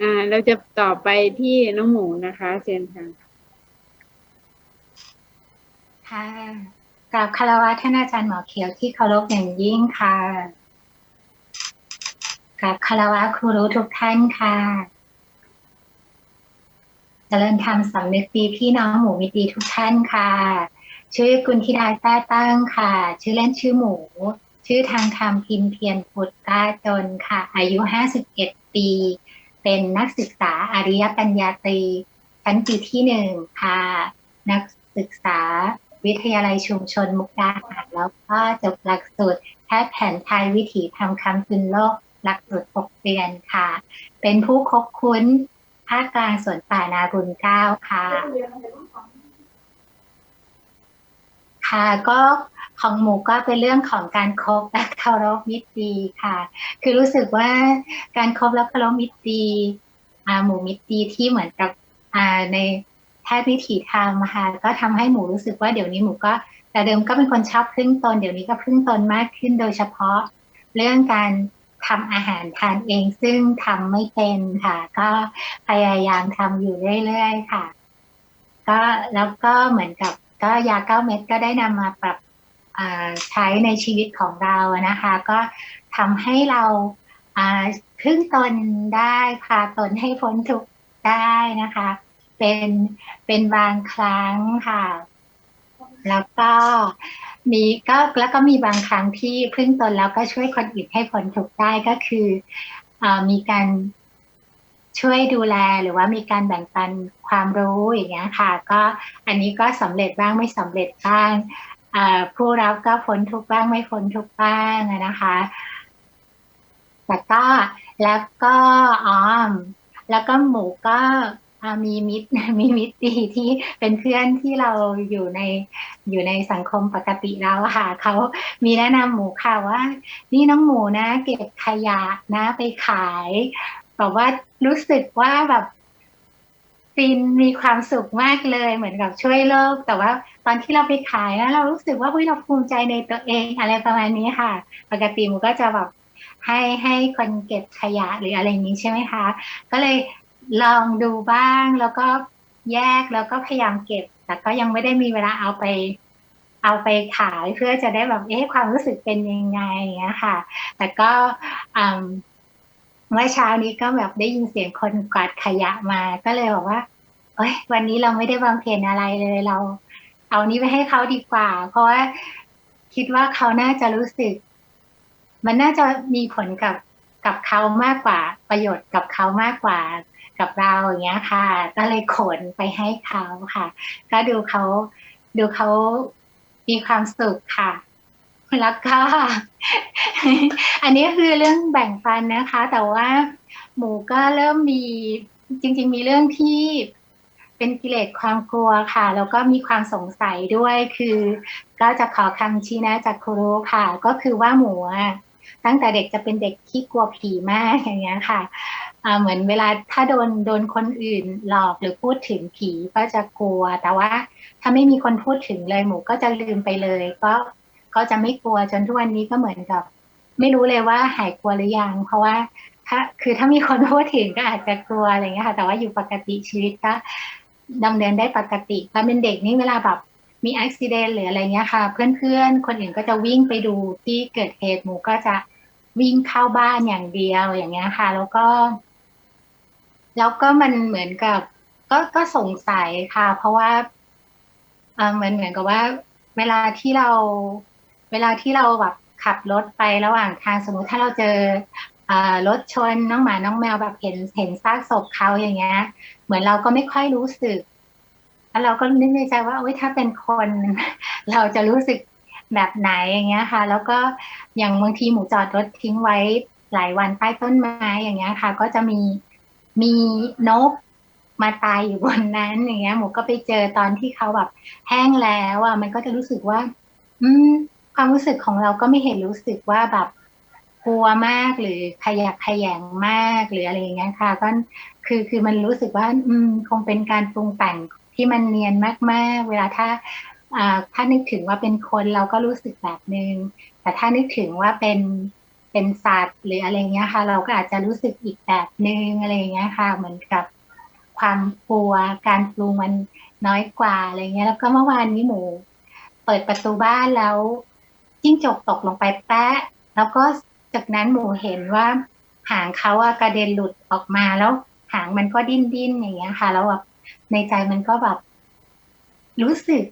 อ่า เราจะต่อไปที่น้องหมูนะคะเชิญค่ะค่ะกราบคารวะท่านอาจารย์หมอเขียวที่เคารพอย่างยิ่งค่ะกราบคารวะครูรู้ทุกท่านค่ะเจริญธรรมสำนึกดีพี่น้องหมูมิตรดีทุกท่านค่ะ ชื่อกุลธิดาแต้ตั้งค่ะ ชื่อเล่นชื่อหมู ชื่อทางธรรมพิมพ์เพียรพุทธาจนค่ะ อายุ51ปี เป็นนักศึกษาอริยปัญญาตรีชั้นปีที่หนึ่งค่ะ นักศึกษาวิทยาลัยชุมชนมุกดาหารแล้วก็จบหลักสูตรแพทย์แผนไทยวิถีทำคำคืนโลกหลักสูตร6เดือนค่ะ เป็นผู้คบคุ้นภาคกลางสวนป่านาบุญเก้าค่ะ ค่ะก็ของหมูก็เป็นเรื่องของการคบและเคารพมิตรดีค่ะ คือรู้สึกว่าการคบและเคารพมิตรดีอาหมูมิตรดีที่เหมือนกับในแพทย์วิถีธรรมค่ะก็ทำให้หมูรู้สึกว่าเดี๋ยวนี้หมูก็แต่เดิมก็เป็นคนชอบพึ่งตนเดี๋ยวนี้ก็พึ่งตนมากขึ้นโดยเฉพาะเรื่องการทำอาหารทานเองซึ่งทำไม่เป็นค่ะ ก็พยายามทำอยู่เรื่อยๆค่ะ ก็แล้วก็เหมือนกับ ก็ยาเก้าเม็ดก็ได้นำมาปรับใช้ในชีวิตของเรานะคะ ก็ทำให้เราพึ่งตนได้พาตนให้พ้นทุกข์ได้นะคะ เป็นเป็นบางครั้งค่ะ แล้วก็มีก็แล้วก็มีบางครั้งที่พึ่งตนแล้วก็ช่วยคนอื่นให้พ้นทุกข์ได้ก็คืออมีการ ช่วยดูแลหรือว่ามีการแบ่งปันความรู้อย่างเงี้ยค่ะ ก็อันนี้ก็สำเร็จบ้างไม่สำเร็จบ้างผู้รับก็พ้นทุกข์บ้างไม่พ้นทุกข์บ้างนะคะ แต่ก็แล้วก็อ๋อแล้วก็หมูก็มีมิตรมีมิตรดีที่เป็นเพื่อนที่เราอยู่ในอยู่ในสังคมปกติแล้วค่ะเขามีแนะนำหมูค่ะว่า นี่น้องหมูนะ เก็บขยะนะไปขาย แบบว่ารู้สึกว่าแบบฟินมีความสุขมากเลยเหมือนกับช่วยโลก แต่ว่าตอนที่เราไปขายนะเรารู้สึกว่าเฮ้ยเราภูมิใจในตัวเองอะไรประมาณนี้ค่ะ ปกติหมูก็จะแบบให้ให้คนเก็บขยะหรืออะไรอย่างนี้ใช่ไหมคะ ก็เลยลองดูบ้างแล้วก็แยกแล้วก็พยายามเก็บ แต่ก็ยังไม่ได้มีเวลาเอาไป เอาไปขายเพื่อจะได้แบบเอ๊ะความรู้สึกเป็นยังไงอย่างเงี้ยค่ะแต่ก็อืม เมื่อเช้านี้ก็แบบได้ยินเสียงคนกวาดขยะมา ก็เลยบอกว่าเอ้ย วันนี้เราไม่ได้บำเพ็ญอะไรเลยเรา เอานี้ไปให้เขาดีกว่า เพราะว่าคิดว่าเขาน่าจะรู้สึก มันน่าจะมีผลกับกับเขามากกว่า ประโยชน์กับเขามากกว่ากับเราอย่างเงี้ยค่ะ ก็เลยขนไปให้เขาค่ะ ก็ดูเขาดูเขามีความสุขค่ะ แล้วก็อันนี้คือเรื่องแบ่งปันนะคะ แต่ว่าหมูก็เริ่มมีจริง ๆ มีเรื่องที่เป็นกิเลสความกลัวค่ะ แล้วก็มีความสงสัยด้วยคือ ก็จะขอคำชี้แนะจากครูค่ะ ก็คือว่าหมูตั้งแต่เด็กจะเป็นเด็กที่กลัวผีมากอย่างเงี้ยค่ะเหมือนเวลาถ้าโดนโดนคนอื่นหลอกหรือพูดถึงผีก็จะกลัว แต่ว่าถ้าไม่มีคนพูดถึงเลยหมูก็จะลืมไปเลย ก็ ก็จะไม่กลัวจนทุกวันนี้ก็เหมือนกับ ไม่รู้เลยว่าหายกลัวหรือยัง เพราะว่าถ้าคือถ้ามีคนพูดถึงก็อาจจะกลัวอะไรเงี้ยค่ะ แต่ว่าอยู่ปกติชีวิตก็ดำเนินได้ปกติตอนเป็นเด็กนี่เวลาแบบมีอุบิเหตุหรืออะไรเงี้ยค่ะ เพื่อนๆ คนอื่นก็จะวิ่งไปดูที่เกิดเหตุหมูก็จะวิ่งเข้าบ้านอย่างเดียวอย่างเงี้ยค่ะ แล้วก็ แล้วก็มันเหมือนกับ ก็ก็สงสัยค่ะ เพราะว่าอ่าเหมือนเหมือนกับว่า เวลาที่เรา เวลาที่เราแบบขับรถไประหว่างทางสมมติถ้าเราเจอรถชนน้องหมาน้องแมวแบบเห็นเห็นซากศพเขาอย่างเงี้ย เหมือนเราก็ไม่ค่อยรู้สึก แล้วเราก็นึกในใจว่าโอ๊ยถ้าเป็นคน เราจะรู้สึกแบบไหนอย่างเงี้ยค่ะ แล้วก็อย่างบางทีหมูจอดรถทิ้งไว้หลายวันใต้ต้นไม้อย่างเงี้ยค่ะ ก็จะมีมีนกมาตายอยู่บนนั้นอย่างเงี้ย หมูก็ไปเจอตอนที่เขาแบบแห้งแล้วอะมันก็จะรู้สึกว่า อืม ความรู้สึกของเราก็ไม่เห็นรู้สึกว่าแบบกลัวมากหรือขยักขยงมากหรืออะไรอย่างเงี้ยค่ะ ก็คือคือมันรู้สึกว่า อืมคงเป็นการปรุงแต่งที่มันเนียนมาก ๆ เวลาถ้าอ่าถ้านึกถึงว่าเป็นคนเราก็รู้สึกแบบนึง แต่ถ้านึกถึงว่าเป็นเป็นสัตว์หรืออะไรเงี้ยค่ะ เราก็อาจจะรู้สึกอีกแบบนึงอะไรเงี้ยค่ะ เหมือนกับความกลัวการปรุงมันน้อยกว่าอะไรเงี้ย แล้วก็เมื่อวานนี้หมู เปิดประตูบ้านแล้ว จิ้งจกตกลงไปแปะแล้วก็จากนั้นหมูเห็นว่า หางเขาอะกระเด็นหลุดออกมาแล้ว หางมันก็ดิ้นดิ้นอย่างเงี้ยค่ะ แล้วแบบในใจมันก็แบบ รู้สึก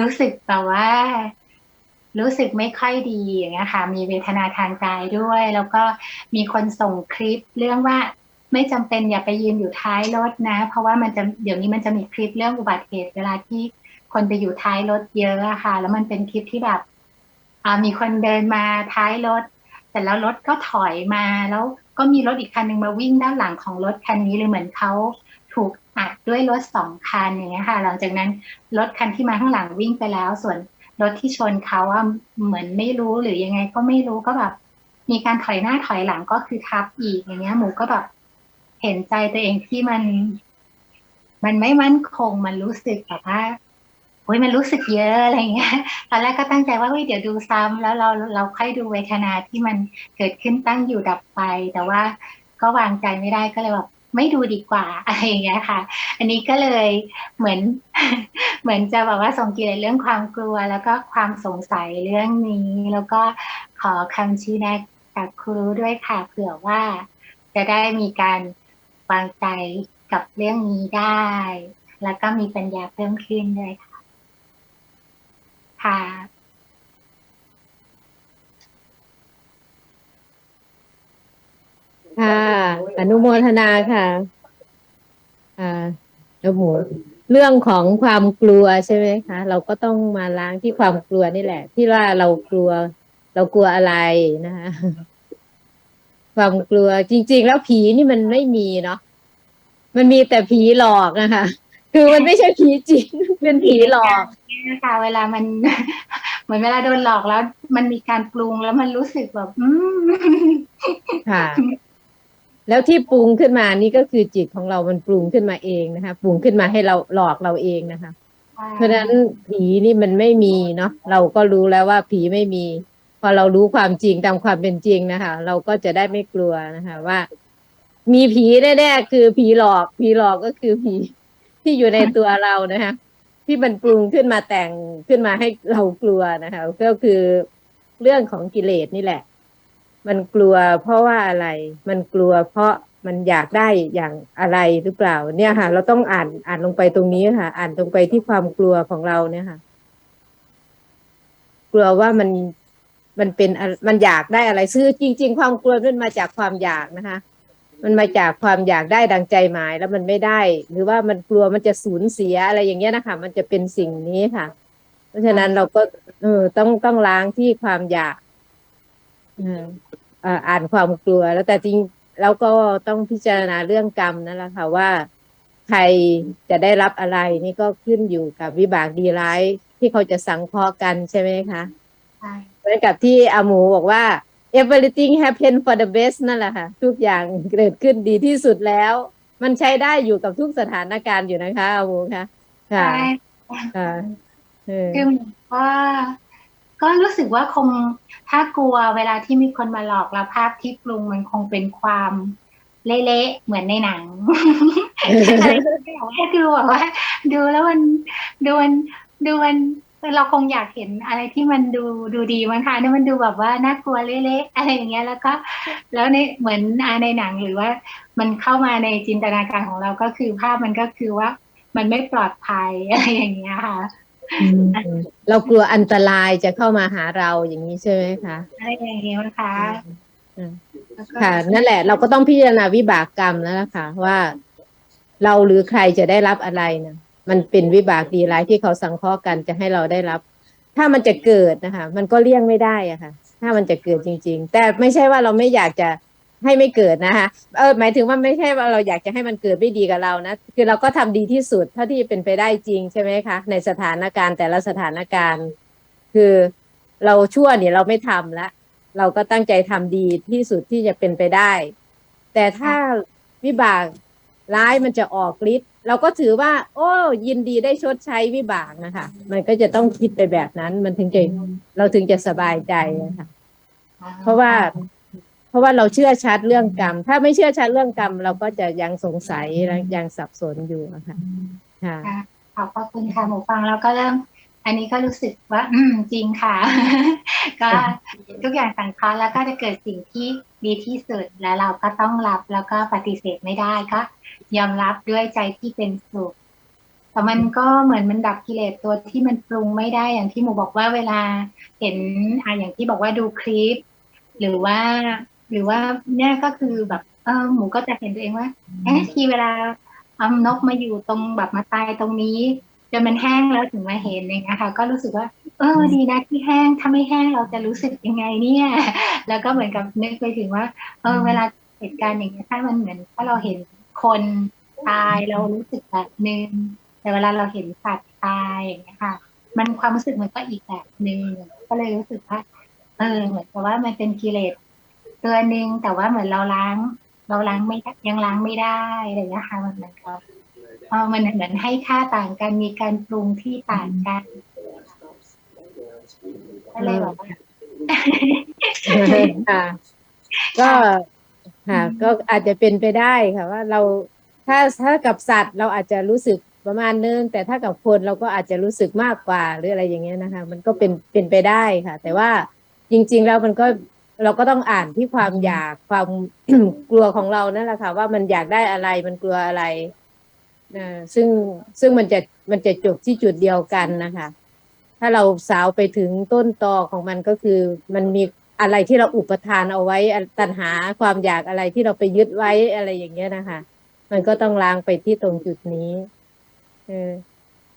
รู้สึกแบบว่า รู้สึกไม่ค่อยดีอย่างเงี้ยค่ะ มีเวทนาทางกายด้วย แล้วก็มีคนส่งคลิปเรื่องว่าไม่จำเป็นอย่าไปยืนอยู่ท้ายรถนะ เพราะว่ามันจะเดี๋ยวนี้มันจะมีคลิปเรื่องอุบัติเหตุเวลาที่คนไปอยู่ท้ายรถเยอะอะค่ะ แล้วมันเป็นคลิปที่แบบ มีคนเดินมาท้ายรถเสร็จแล้วรถก็ถอยมาแล้วก็มีรถอีกคันหนึ่งมาวิ่งด้านหลังของรถคันนี้เลยเหมือนเขาถูกอัดด้วยรถสองคันอย่างเงี้ยค่ะ หลังจากนั้นรถคันที่มาข้างหลังวิ่งไปแล้ว ส่วนรถที่ชนเขาว่าเหมือนไม่รู้หรือยังไงก็ไม่รู้ก็แบบ มีการถอยหน้าถอยหลังก็คือทับอีกอย่างเงี้ย หมูก็แบบเห็นใจตัวเองที่มัน มันไม่มั่นคงมันรู้สึกแบบว่า โอ้ยมันรู้สึกเยอะอะไรเงี้ย ตอนแรกก็ตั้งใจว่าเฮ้ยเดี๋ยวดูซ้ำแล้วเราเราค่อยดูเวทนาที่มันเกิดขึ้นตั้งอยู่ดับไป แต่ว่าก็วางใจไม่ได้ก็เลยแบบไม่ดูดีกว่าอะไรอย่างเงี้ยค่ะ อันนี้ก็เลยเหมือน เหมือนจะแบบว่าส่งกิเลสเรื่องความกลัว แล้วก็ความสงสัยเรื่องนี้ แล้วก็ขอคำชี้แนะจากครูด้วยค่ะเผื่อว่า จะได้มีการวางใจกับเรื่องนี้ได้ แล้วก็มีปัญญาเพิ่มขึ้นด้วยค่ะ ค่ะ ค่ะ อนุโมทนาค่ะอ่าแล้วหมูเรื่องของความกลัวใช่ไหมคะ เราก็ต้องมาล้างที่ความกลัวนี่แหละ ที่ว่าเรากลัว เรากลัวอะไรนะคะความกลัวจริง ๆ แล้วผีนี่มันไม่มีเนาะมันมีแต่ผีหลอกนะคะ คือมันไม่ใช่ผีจริง เป็นผีหลอกค่ะเวลามัน เหมือนเวลาโดนหลอกแล้ว มันมีการปรุงแล้วมันรู้สึกแบบอืมค่ะ แล้วที่ปรุงขึ้นมานี่ก็คือจิตของเรามันปรุงขึ้นมาเองนะคะ ปรุงขึ้นมาให้เราหลอกเราเองนะคะ เพราะฉะนั้นผีนี่มันไม่มีเนาะเราก็รู้แล้วว่าผีไม่มี พอเรารู้ความจริงตามความเป็นจริงนะคะ เราก็จะได้ไม่กลัวนะคะว่ามีผีแน่ๆคือผีหลอก ผีหลอกก็คือผีที่อยู่ในตัวเรานะคะ ที่มันปรุงขึ้นมาแต่งขึ้นมาให้เรากลัวนะคะ ก็คือเรื่องของกิเลสนี่แหละ มันกลัวเพราะว่าอะไร มันกลัวเพราะมันอยากได้อย่างอะไรหรือเปล่า เนี่ยค่ะ เราต้องอ่านอ่านลงไปตรงนี้ค่ะ อ่านลงไปที่ความกลัวของเราเนี่ยค่ะ กลัวว่ามันมันเป็นมันอยากได้อะไรซื้อจริง ๆ ความกลัวมันมาจากความอยากนะคะ มันมาจากความอยากได้ดังใจหมายแล้วมันไม่ได้ หรือว่ามันกลัวมันจะสูญเสียอะไรอย่างเงี้ยนะคะ มันจะเป็นสิ่งนี้ค่ะ เพราะฉะนั้นเราก็เออต้องต้องล้างที่ความอยากเอ่อเอ่ออ่านความกลัว แล้วแต่จริงแล้วก็ต้องพิจารณาเรื่องกรรมนั่นแหละค่ะว่าใครจะได้รับอะไรนี่ก็ขึ้นอยู่กับวิบากดีร้ายที่เขาจะสังเคราะห์กันใช่ไหมคะใช่เหมือนกับที่อาหมูบอกว่า everything happen for the best นั่นแหละค่ะ ทุกอย่างเกิดขึ้นดีที่สุดแล้ว มันใช้ได้อยู่กับทุกสถานการณ์อยู่นะคะอาหมูคะค่ะใช่ค่ะเออคือว่าก็รู้สึกว่าคงถ้ากลัวเวลาที่มีคนมาหลอกแล้วภาพที่ปรุงมันคงเป็นความเละๆเหมือนในหนังอะไรที่แบบว่าดูแบบว่า ดูแล้วมันดูมันดูมัน เราคงอยากเห็นอะไรที่มันดูดูดีมั้งคะนี่มันดูแบบว่าน่ากลัวเละๆอะไรอย่างเงี้ยแล้วก็แล้วในเหมือนอ่าในหนังหรือว่า มันเข้ามาในจินตนาการของเราก็คือภาพมันก็คือว่า มันไม่ปลอดภัยอะไรอย่างเงี้ยค่ะอืมเรากลัวอันตรายจะเข้ามาหาเราอย่างนี้ใช่ไหมคะอะไรอย่างเงี้ยนะคะอืมแล้วก็ค่ะ นั่นแหละ เราก็ต้องพิจารณาวิบากกรรมแล้วล่ะค่ะว่า เราหรือใครจะได้รับอะไรนะ มันเป็นวิบากดีร้ายที่เขาสังเคราะห์กันจะให้เราได้รับ ถ้ามันจะเกิดนะคะ มันก็เลี่ยงไม่ได้อะค่ะ ถ้ามันจะเกิดจริง ๆ แต่ไม่ใช่ว่าเราไม่อยากจะให้ไม่เกิดนะคะเออหมายถึงว่าไม่ใช่ว่าเราอยากจะให้มันเกิดไม่ดีกับเรานะ คือเราก็ทำดีที่สุดเท่าที่จะเป็นไปได้จริงใช่ไหมคะ ในสถานการณ์แต่ละสถานการณ์ คือเราชั่วเนี่ยเราไม่ทำละเราก็ตั้งใจทำดีที่สุดที่จะเป็นไปได้ แต่ถ้าวิบากร้ายมันจะออกฤทธิ์ เราก็ถือว่า โอ้ยินดีได้ชดใช้วิบากนะคะมันก็จะต้องคิดไปแบบนั้น มันถึงจะเราถึงจะสบายใจนะคะเพราะว่า เพราะว่าเราเชื่อชัดเรื่องกรรม ถ้าไม่เชื่อชัดเรื่องกรรม เราก็จะยังสงสัยยังสับสนอยู่นะคะ่ะค่ะขอบพระคุณค่ะหมูฟังแล้วก็เริ่ม อันนี้ก็รู้สึกว่า อืมจริงค่ะ ก็ทุกอย่างสังเคราะห์แล้วก็จะเกิดสิ่งที่ดีที่สุดแล้วเราก็ต้องรับแล้วก็ปฏิเสธไม่ได้ก็ยอมรับด้วยใจที่เป็นสุขแต่มันก็เหมือนมันดับกิเลสตัวที่มันปรุงไม่ได้อย่างที่หมูบอกว่าเวลาเห็นอะอย่างที่บอกว่าดูคลิป หรือว่า หรือว่าเนี่ยก็คือแบบเออหมูก็จะเห็นตัวเองว่าเอ๊ะทีเวลาเอานกมาอยู่ตรงแบบมาตายตรงนี้จ นมันแห้งแล้วถึงมาเห็นอย่างเงี้ยค่ะ ก็รู้สึกว่า เออดีนะที่แห้งถ้าไม่แห้งเราจะรู้สึกยังไงเนี่ย แล้วก็เหมือนกับนึกไปถึงว่า เออ เวลาเหตุการณ์อย่างเงี้ยถ้ามันเหมือนถ้าเราเห็นคนตายเรารู้สึกแบบนึงแต่เวลาเราเห็นสัตว์ตายอย่างเงี้ยค่ะ มันความรู้สึกมันก็อีกแบบหนึ่งก็เลยรู้สึกว่า เออ เหมือนกับว่ามันเป็นกิเลสตัวหนึ่งแต่ว่าเหมือนเราล้าง เราล้างไม่ได้ยังล้างไม่ได้อะไรอย่างเงี้ยค่ะมันเหมือนกับ เออมันเหมือนให้ค่าต่างกันมีการปรุงที่ต่างกันก็เลยแบบว่าค่ะก็ค่ะก็อาจจะเป็นไปได้ค่ะว่าเราถ้าถ้ากับสัตว์เราอาจจะรู้สึกประมาณนึงแต่ถ้ากับคนเราก็อาจจะรู้สึกมากกว่าหรืออะไรอย่างเงี้ยนะคะ มันก็เป็นเป็นไปได้ค่ะ แต่ว่าจริง ๆ แล้วมันก็เราก็ต้องอ่านที่ความอยากความกลัวของเรานั่นแหละค่ะ ว่ามันอยากได้อะไรมันกลัวอะไรเอ่อซึ่งซึ่งมันจะมันจะจบที่จุดเดียวกันนะคะ ถ้าเราสาวไปถึงต้นตอของมันก็คือ มันมีอะไรที่เราอุปทานเอาไว้ตัณหาความอยากอะไรที่เราไปยึดไว้อะไรอย่างเงี้ยนะคะ มันก็ต้องล้างไปที่ตรงจุดนี้เออ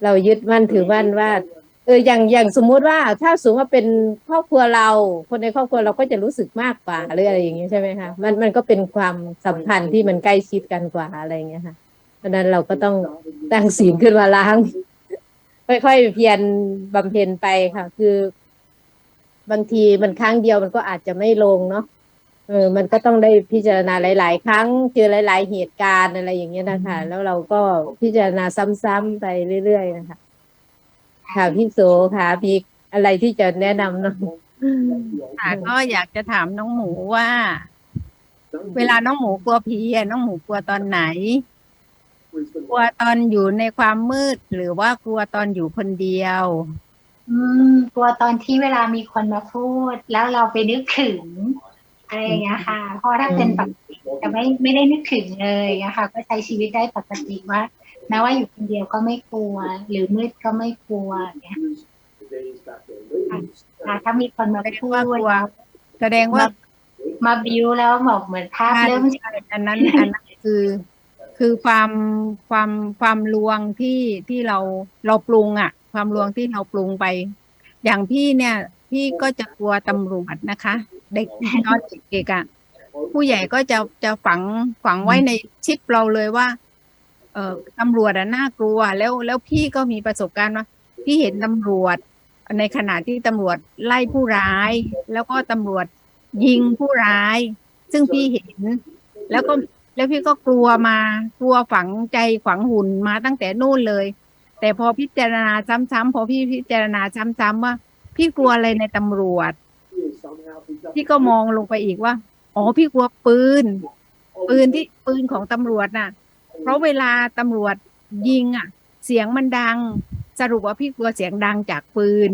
เรายึดมั่นถือมั่นว่า เอออย่างอย่างสมมุติว่าถ้าสมมติว่าเป็นครอบครัวเรา คนในครอบครัวเราก็จะรู้สึกมากกว่าหรืออะไรอย่างเงี้ยใช่ไหมคะมันมันก็เป็นความสัมพันธ์ที่มันใกล้ชิดกันกว่าอะไรอย่างเงี้ยค่ะ เพราะฉะนั้นเราก็ต้องตั้งศีลขึ้นมาล้าง ค่อยๆเพียรบำเพ็ญไปค่ะ คือบางทีมันครั้งเดียวมันก็อาจจะไม่ลงเนาะเออ มันก็ต้องได้พิจารณาหลาย ๆ ครั้งเจอหลาย ๆ เหตุการณ์อะไรอย่างเงี้ยนะคะ แล้วเราก็พิจารณาซ้ำๆไปเรื่อย ๆ นะคะ ค่ะพี่โสค่ะมีอะไรที่จะแนะนำเนาะค่ะก็อยากจะถามน้องหมูว่า เวลาน้องหมูกลัวผีอะน้องหมูกลัวตอนไหน กลัวตอนอยู่ในความมืด หรือว่ากลัวตอนอยู่คนเดียว อืมกลัวตอนที่เวลามีคนมาพูด แล้วเราไปนึกถึงอะไรอย่างเงี้ยค่ะ เพราะถ้าเป็นปกติจะไม่ไม่ได้นึกถึงเลยนะคะก็ใช้ชีวิตได้ปกติว่าแม้ว่าอยู่คนเดียวก็ไม่กลัว หรือมืดก็ไม่กลัวอย่างเงี้ยค่ะถ้ามีคนมาแสดงพูดว่ากลัวแสดงว่ามาบิวแล้วบอกเหมือนภาพเริ่มใช่อันนั้นอันนั้นคือ คือความความความลวงที่ที่เราเราปรุงอะ ความลวงที่เราปรุงไป อย่างพี่เนี่ย พี่ก็จะกลัวตำรวจนะคะ เด็กตอนเด็กอะผู้ใหญ่ก็จะจะฝังฝังไว้ในชิปเราเลยว่า เออตำรวจอะน่ากลัว แล้วแล้วพี่ก็มีประสบการณ์ว่าพี่เห็นตำรวจ ในขณะที่ตำรวจไล่ผู้ร้าย แล้วก็ตำรวจยิงผู้ร้าย ซึ่งพี่เห็น แล้วก็ แล้วพี่ก็กลัวมากลัวฝังใจฝังหุ่นมาตั้งแต่นู่นเลย แต่พอพิจารณาซ้ำๆพอพี่พิจารณาซ้ำๆว่า พี่กลัวอะไรในตำรวจ พี่ก็มองลงไปอีกว่าอ๋อพี่กลัวปืน ปืนที่ปืนของตำรวจน่ะ เพราะเวลาตำรวจยิงอะ เสียงมันดัง สรุปว่าพี่กลัวเสียงดังจากปืน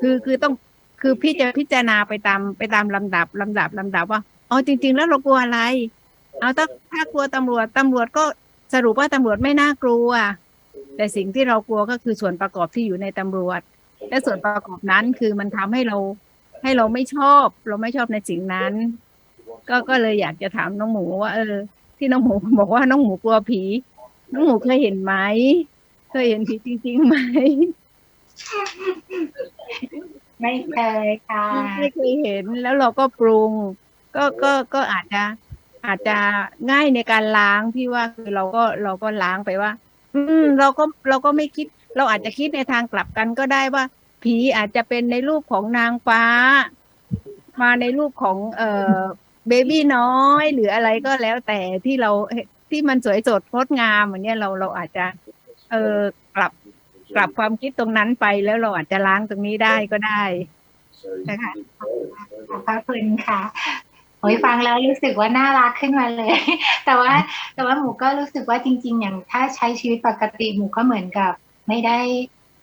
คือคือต้องคือพี่จะพิจารณาไปตามไปตามลำดับลำดับลำดับว่าอ๋อจริง ๆ แล้วเรากลัวอะไร เอาถ้าถ้ากลัวตำรวจตำรวจก็สรุปว่าตำรวจไม่น่ากลัว แต่สิ่งที่เรากลัวก็คือส่วนประกอบที่อยู่ในตำรวจ และส่วนประกอบนั้นคือมันทำให้เราให้เราไม่ชอบ เราไม่ชอบในสิ่งนั้น ก็ก็เลยอยากจะถามน้องหมูว่า เออ ที่น้องหมูบอกว่าน้องหมูกลัวผี น้องหมูเคยเห็นไหมเคยเห็นผีจริงๆไหมไม่เคยค่ะไม่เคยเห็นแล้วเราก็ปรุง ก็ก็ก็อาจจะ อาจจะง่ายในการล้างพี่ว่าคือเราก็เราก็ล้างไปว่า อืม เราก็เราก็ไม่คิด เราอาจจะคิดในทางกลับกันก็ได้ว่า ผีอาจจะเป็นในรูปของนางฟ้า มาในรูปของเอ่อเบบี้น้อย หรืออะไรก็แล้วแต่ที่เราที่มันสวยสดงดงามอย่างเนี้ยเราเราอาจจะ เออกลับกลับความคิดตรงนั้นไปแล้วเราอาจจะล้างตรงนี้ได้ก็ได้นะคะขอบพระคุณค่ะ โอ้ยฟังแล้วรู้สึกว่าน่ารักขึ้นมาเลย แต่ว่าแต่ว่าหมูก็รู้สึกว่าจริง ๆ อย่างถ้าใช้ชีวิตปกติหมูก็เหมือนกับ ไม่ได้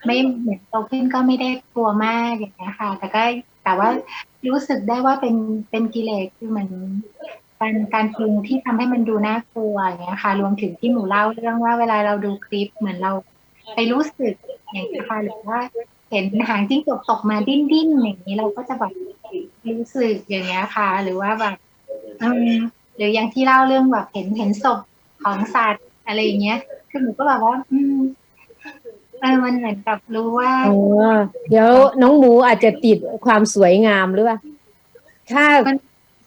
ไม่เหมือนโตขึ้นก็ไม่ได้กลัวมากอย่างเงี้ยค่ะ แต่ก็แต่ว่ารู้สึกได้ว่าเป็นเป็นกิเลสคือเหมือนการการปรุงที่ทำให้มันดูน่ากลัวอย่างเงี้ยค่ะ รวมถึงที่หมูเล่าเรื่องว่าเวลาเราดูคลิปเหมือนเรา ไปรู้สึกอย่างเงี้ยค่ะหรือว่าเห็นหางจิ้งจกตกมาดิ้นดิ้นๆอย่างนี้เราก็จะแบบ รู้สึกอย่างเงี้ยค่ะ หรือว่าแบบอืมหรืออย่างที่เล่าเรื่องแบบเห็นเห็นศพของสัตว์อะไรอย่างเงี้ย คือหนูก็แบบว่า อืมเออมันเหมือนกับรู้ว่าอ๋อเดี๋ยวน้องหมูอาจจะติดความสวยงามหรือเปล่าถ้ามัน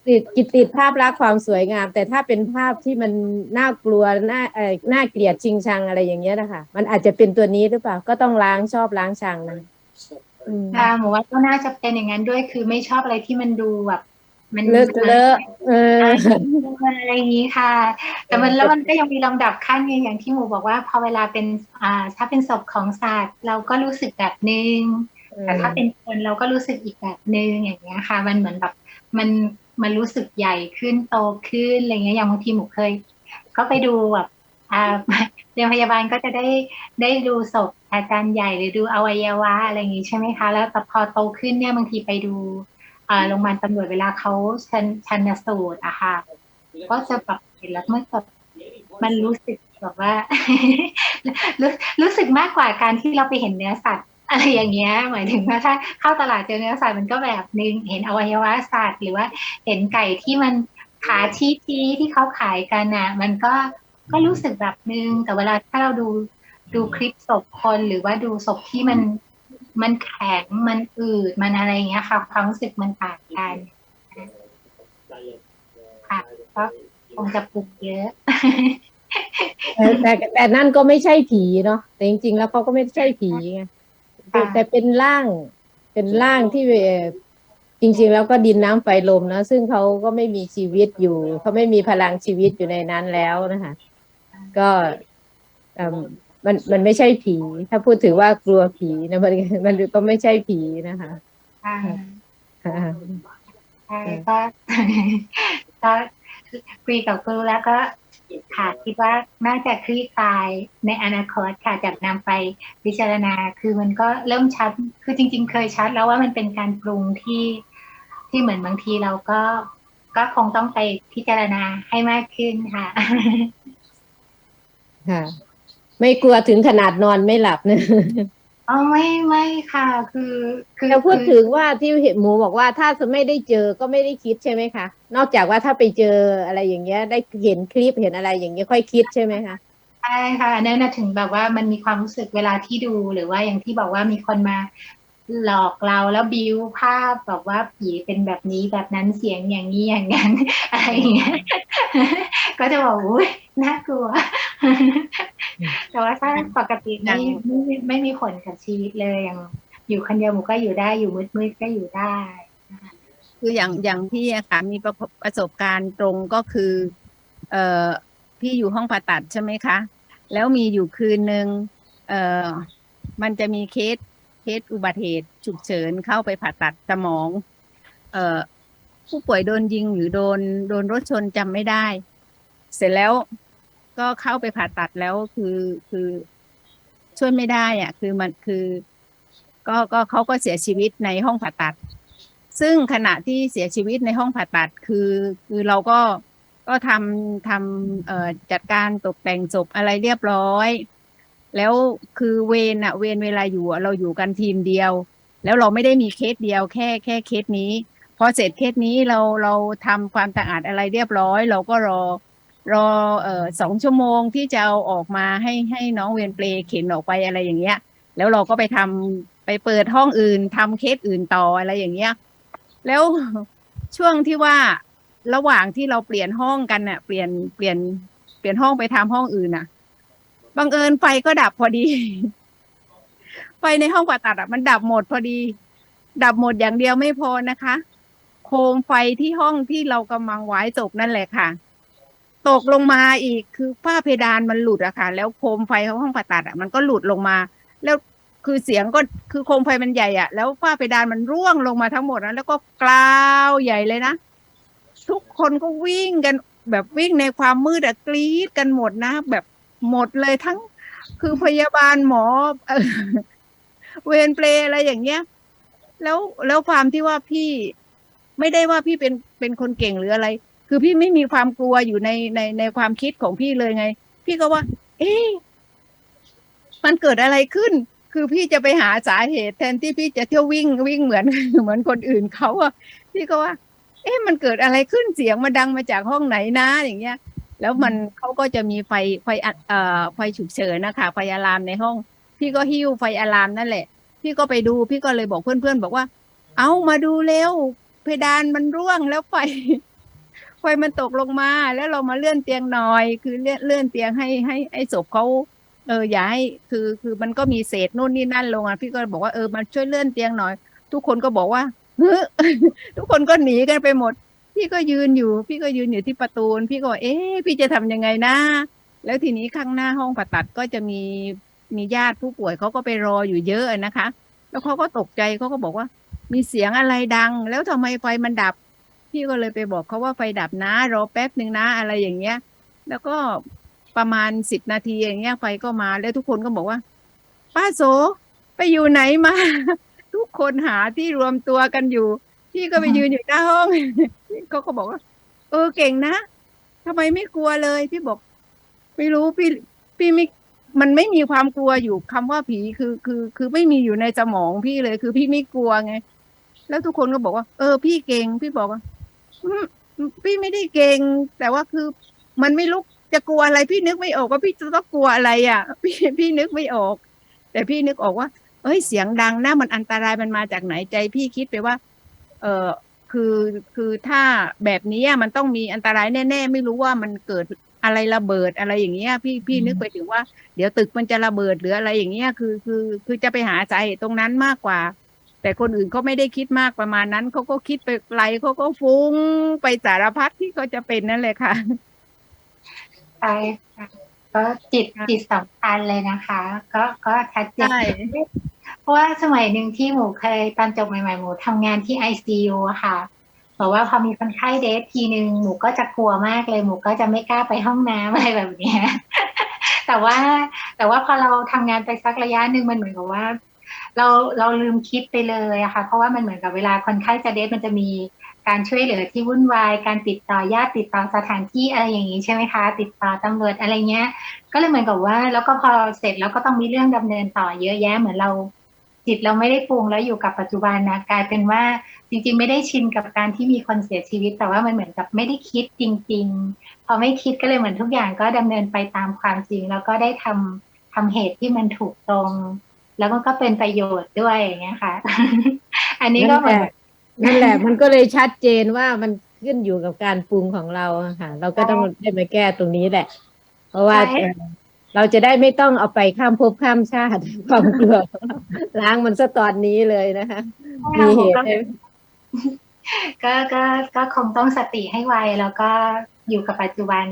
ติดกิติดภาพลักษณ์ความสวยงาม แต่ถ้าเป็นภาพที่มันน่ากลัวน่าเออน่าเกลียดชิงชังอะไรอย่างเงี้ยนะคะมันอาจจะเป็นตัวนี้หรือเปล่า ก็ต้องล้างชอบล้างชังนะอืม ค่ะหมูว่าก็น่าจะเป็นอย่างนั้นด้วยคือไม่ชอบอะไรที่มันดูแบบ มันเลอะเลอะเอออะไรอย่างนี้ค่ะ แต่มันแล้วมันก็ยังมีลำดับขั้นไงอย่างที่หมูบอกว่า พอเวลาเป็นอ่าถ้าเป็นศพของสัตว์เราก็รู้สึกแบบนึงแต่ถ้าเป็นคนเราก็รู้สึกอีกแบบนึงอย่างเงี้ยค่ะ มันเหมือนแบบมันมันรู้สึกใหญ่ขึ้นโตขึ้นอะไรเงี้ยอย่างบางทีหมูเคย ก็ไปดูแบบอ่า เรียนพยาบาลก็จะได้ได้ดูศพอาจารย์ใหญ่หรือดูอวัยวะอะไรอย่างงี้ใช่ไหมคะ แล้วแต่พอโตขึ้นเนี่ยบางทีไปดูอ่าโรงพยาบาลตำรวจเวลาเขาชันชันสูตรอะค่ะ ก็จะแบบเห็นแล้วมันแบบมันรู้สึกแบบว่ารู้รู้สึกมากกว่าการที่เราไปเห็นเนื้อสัตว์อะไรอย่างเงี้ย หมายถึงว่าถ้าเข้าตลาดเจอเนื้อสัตว์มันก็แบบนึงเห็นอวัยวะสัตว์หรือว่าเห็นไก่ที่มันขาชี้ชี้ที่เขาขายกันน่ะ มันก็ ก็รู้สึกแบบนึง แต่เวลาถ้าเราดูดูคลิปศพคนหรือว่าดูศพที่มันมันแข็งมันอืดมันอะไรอย่างเงี้ยค่ะความรู้สึกมันต่างกันค่ะก็คงจะปลุกเยอะแต่แต่แต่นั่นก็ไม่ใช่ผีเนาะแต่จริง ๆ แล้วเขาก็ไม่ใช่ผีไงแต่ค่ะแต่เป็นร่างเป็นร่างที่เอ่อจริง ๆ แล้วก็ดินน้ำไฟลมนะซึ่งเขาก็ไม่มีชีวิตอยู่เขาไม่มีพลังชีวิตอยู่ในนั้นแล้วนะคะ ก็เอิ่มมันมันไม่ใช่ผี ถ้าพูดถึงว่ากลัวผีนะมันมันก็ไม่ใช่ผีนะคะค่ะค่ะใช่ก็ก็คุยกับครูแล้วก็ค่ะคิดว่าน่าจะคลี่คลายในอนาคตค่ะจากนำไปพิจารณาคือมันก็เริ่มชัด คือจริง ๆ เคยชัดแล้วว่ามันเป็นการปรุงที่ที่เหมือนบางทีเราก็ก็คงต้องไปพิจารณาให้มากขึ้นค่ะ ค่ะ ไม่กลัวถึงขนาดนอนไม่หลับนะอ๋อไม่ไม่ค่ะ คือคือเราพูดคือถึงว่าที่เห็นหมูบอกว่าถ้าจะไม่ได้เจอก็ไม่ได้คิดใช่ไหมคะ นอกจากว่าถ้าไปเจออะไรอย่างเงี้ย ได้เห็นคลิปเห็นอะไรอย่างเงี้ยค่อยคิดใช่ไหมคะใช่ค่ะอันนั้นนะถึงแบบว่ามันมีความรู้สึกเวลาที่ดูหรือว่าอย่างที่บอกว่ามีคนมาหลอกเราแล้วบิวภาพแบบว่าผีเป็นแบบนี้แบบนั้นเสียงอย่างนี้อย่างนั้นอะไรอย่างเงี้ย ก็จะบอกอุ้ยน่ากลัว แต่ว่าถ้าปกติไม่ไม่ไม่ไม่มีผลกับชีวิตเลยอย่างอยู่คนเดียวหมูก็อยู่ได้อยู่มืดๆก็อยู่ได้ คืออย่างอย่างพี่อะค่ะมีประประสบการณ์ตรงก็คือ เอ่อพี่อยู่ห้องผ่าตัดใช่ไหมคะ แล้วมีอยู่คืนหนึ่งเอ่อมันจะมีเคสเคสอุบัติเหตุฉุกเฉินเข้าไปผ่าตัดสมอง เอ่อผู้ป่วยโดนยิงหรือโดนโดนรถชนจำไม่ได้ เสร็จแล้วก็เข้าไปผ่าตัดแล้วคือคือช่วยไม่ได้อะ คือมันคือ ก็ก็เขาก็เสียชีวิตในห้องผ่าตัด ซึ่งขณะที่เสียชีวิตในห้องผ่าตัด คือคือเราก็ก็ทำทำเอ่อจัดการตกแต่งศพอะไรเรียบร้อย แล้วคือเวรอะเวรเวลาอยู่เราอยู่กันทีมเดียว แล้วเราไม่ได้มีเคสเดียวแค่แค่เคสนี้พอเสร็จเคสนี้เราเราทำความสะอาดอะไรเรียบร้อย เราก็รอ รอเอ่อสองชั่วโมงที่จะเอาออกมาให้ให้น้องเวรเปลเข็นออกไปอะไรอย่างเงี้ย แล้วเราก็ไปทำไปเปิดห้องอื่นทำเคสอื่นต่ออะไรอย่างเงี้ย แล้วช่วงที่ว่าระหว่างที่เราเปลี่ยนห้องกันเน่ะ เปลี่ยนเปลี่ยนเปลี่ยนห้องไปทำห้องอื่นน่ะบังเอิญไฟก็ดับพอดี ไฟในห้องผ่าตัดอะมันดับหมดพอดี ดับหมดอย่างเดียวไม่พอนะคะ โคมไฟที่ห้องที่เรากำลังไว้ศพนั่นแหละค่ะ ตกลงมาอีกคือฝ้าเพดานมันหลุดอะค่ะ แล้วโคมไฟของห้องผ่าตัดอะมันก็หลุดลงมา แล้วคือเสียงก็คือโคมไฟมันใหญ่อะแล้วฝ้าเพดานมันร่วงลงมาทั้งหมดนะแล้วก็กลาวใหญ่เลยนะ ทุกคนก็วิ่งกันแบบวิ่งในความมืดอะกรี๊ดกันหมดนะ แบบหมดเลยทั้ง คือพยาบาลหมอเออเวรเปลอะไรอย่างเงี้ย แล้วแล้วความที่ว่าพี่ไม่ได้ว่าพี่เป็นเป็นคนเก่งหรืออะไร คือพี่ไม่มีความกลัวอยู่ในในในความคิดของพี่เลยไง พี่ก็ว่า เอ๊ะมันเกิดอะไรขึ้น คือพี่จะไปหาสาเหตุ แทนที่พี่จะเที่ยววิ่งวิ่งเหมือนเหมือนคนอื่นเขาอะพี่ก็ว่า เอ๊ะมันเกิดอะไรขึ้นเสียงมันดังมาจากห้องไหนนะอย่างเงี้ย แล้วมันเขาก็จะมีไฟไฟอะเอ่อไฟฉุกเฉินนะคะไฟอะลามในห้อง พี่ก็หิ้วไฟอะลามนั่นแหละ พี่ก็ไปดู พี่ก็เลยบอกเพื่อนๆบอกว่า เอามาดูเร็วเพดานมันร่วงแล้วไฟ ไฟมันตกลงมา แล้วเรามาเลื่อนเตียงหน่อย คือเลื่อนเลื่อนเตียงให้ให้ให้ศพเขาเอออย่าให้คือคือมันก็มีเศษนู่นนี่นั่นลงอะพี่ก็บอกว่าเออมาช่วยเลื่อนเตียงหน่อย ทุกคนก็บอกว่าเฮ้อทุกคนก็หนีกันไปหมด พี่ก็ยืนอยู่ พี่ก็ยืนอยู่ที่ประตูพี่ก็บอกเอ๊ะพี่จะทำยังไงนะแล้วทีนี้ข้างหน้าห้องผ่าตัดก็จะมีมีญาติผู้ป่วยเขาก็ไปรออยู่เยอะนะคะ แล้วเขาก็ตกใจเขาก็บอกว่า มีเสียงอะไรดัง แล้วทำไมไฟมันดับ พี่ก็เลยไปบอกเขาว่าไฟดับนะรอแป๊บหนึ่งนะอะไรอย่างเงี้ย แล้วก็ประมาณสิบนาทีอย่างเงี้ยไฟก็มาแล้วทุกคนก็บอกว่า ป้าโสไปอยู่ไหนมา ทุกคนหาที่รวมตัวกันอยู่ พี่ก็ไปยืนอยู่หน้าห้องเขาก็บอกว่า เออเก่งนะทำไมไม่กลัวเลย พี่บอก ไม่รู้พี่พี่ไม่มันไม่มีความกลัวอยู่คำว่าผีคือคือ คือไม่มีอยู่ในสมองพี่เลยคือพี่ไม่กลัวไง แล้วทุกคนก็บอกว่า เออ พี่เก่งพี่บอกว่า พี่ไม่ได้เก่ง แต่ว่าคือมันไม่ลุกจะกลัวอะไร พี่นึกไม่ออกว่าพี่จะต้องกลัวอะไรอะ พี่พี่นึกไม่ออก แต่พี่นึกออกว่า เอ้ยเสียงดังนะมันอันตรายมันมาจากไหนใจ พี่คิดไปว่า เออคือคือถ้าแบบนี้อะมันต้องมีอันตรายแน่ๆไม่รู้ว่ามันเกิดอะไรระเบิดอะไรอย่างเงี้ย พี่พี่นึกไปถึงว่า เดี๋ยวตึกมันจะระเบิดหรืออะไรอย่างเงี้ยคือคือคือจะไปหาสาเหตุตรงนั้นมากกว่า แต่คนอื่นเขาไม่ได้คิดมากประมาณนั้นเขาก็คิดไปไกลเขาก็ฟุ้งไปสารพัดที่เขาจะเป็นนั่นเลยค่ะใช่ค่ะก็จิตจิตสำคัญเลยนะคะ ก็ก็ชัดเจนใช่เพราะว่าสมัยหนึ่งที่หมูเคยตอนจบใหม่ๆหมูทำงานที่ไอซียูอะค่ะบอกว่าพอมีคนไข้เดททีหนึ่งหมูก็จะกลัวมากเลยหมูก็จะไม่กล้าไปห้องน้ำอะไรแบบเนี้ยแต่ว่าแต่ว่าพอเราทำงานไปสักระยะหนึ่งมันเหมือนกับว่า เราเราลืมคิดไปเลยอะค่ะ เพราะว่ามันเหมือนกับเวลาคนไข้จะเดทมันจะมีการช่วยเหลือที่วุ่นวาย การติดต่อญาติติดต่อสถานที่อะไรอย่างนี้ใช่ไหมคะ ติดต่อตำรวจอะไรเงี้ย ก็เลยเหมือนกับว่า แล้วก็พอเสร็จแล้วก็ต้องมีเรื่องดำเนินต่อเยอะแยะเหมือนเราจิตเราไม่ได้ปรุงแล้วอยู่กับปัจจุบันนะกลายเป็นว่าจริง ๆ ไม่ได้ชินกับการที่มีคนเสียชีวิต แต่ว่ามันเหมือนกับไม่ได้คิดจริง ๆ พอไม่คิดก็เลยเหมือนทุกอย่างก็ดำเนินไปตามความจริง แล้วก็ได้ทำทำเหตุที่มันถูกตรง แล้วมันก็เป็นประโยชน์ด้วยอย่างเงี้ยค่ะ อันนี้ก็นั่นเหมืแหอนละนั่นแหละ มันก็เลยชัดเจนว่ามันขึ้นอยู่กับการปรุงของเราอะค่ะ เราก็ต้องได้มาแก้ตรงนี้แหละ เพราะว่าใช่เอ่อเราจะได้ไม่ต้องเอาไปข้ามภพข้ามชาติความกลัวของเราล้างมันซะตอนนี้เลยนะคะมีเหตุให้ก็ก็ก็คงต้องสติให้ไวแล้วก็อยู่กับปัจจุบัน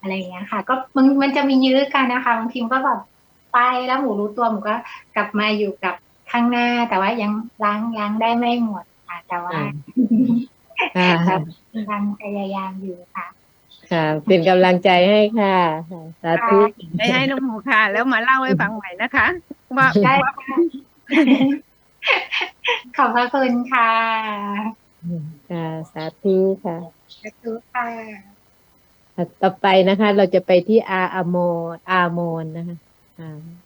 อะไรอย่างเงี้ยค่ะ ก็มันมันจะมียื้อกันนะคะบางทีมันก็แบบ ไปแล้วหมูรู้ตัวหมูก็กลับมาอยู่กับข้างหน้า แต่ว่ายังล้างล้างได้ไม่หมดค่ะ แต่ว่าอ่าค่ะกำลังพยายามอยู่ค่ะค่ะเป็นกำลังใจให้ค่ะค่ะสาธุได้ให้น้องหมูค่ะ แล้วมาเล่าให้ฟังใหม่นะคะว่าได้ค่ะขอบพระคุณค่ะค่ะสาธุค่ะสาธุค่ะ ต่อไปนะคะ เราจะไปที่อาอโมอาโมนนะคะ อ่า